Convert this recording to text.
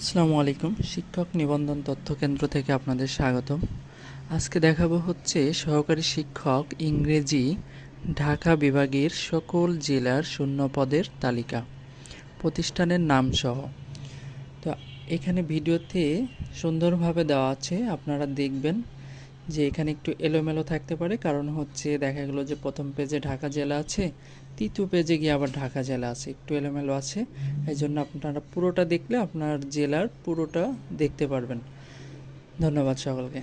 আসসালামু আলাইকুম। শিক্ষক নিবন্ধন তথ্য কেন্দ্র থেকে আপনাদের স্বাগতম। আজকে দেখাবো হচ্ছে সহকারী শিক্ষক ইংরেজি ঢাকা বিভাগের সকল জেলার শূন্য পদের তালিকা, প্রতিষ্ঠানের নাম সহ তো এখানে ভিডিওতে সুন্দরভাবে দেওয়া আছে, আপনারা দেখবেন। যে এখানে একটু এলোমেলো থাকতে পারে, কারণ হচ্ছে দেখা গেলো যে প্রথম পেজে ঢাকা জেলা আছে, তৃতীয় পেজে গিয়ে আবার ঢাকা জেলা আছে, একটু এলোমেলো আছে। এই জন্য আপনারা পুরোটা দেখলে আপনার জেলার পুরোটা দেখতে পারবেন। ধন্যবাদ সকলকে।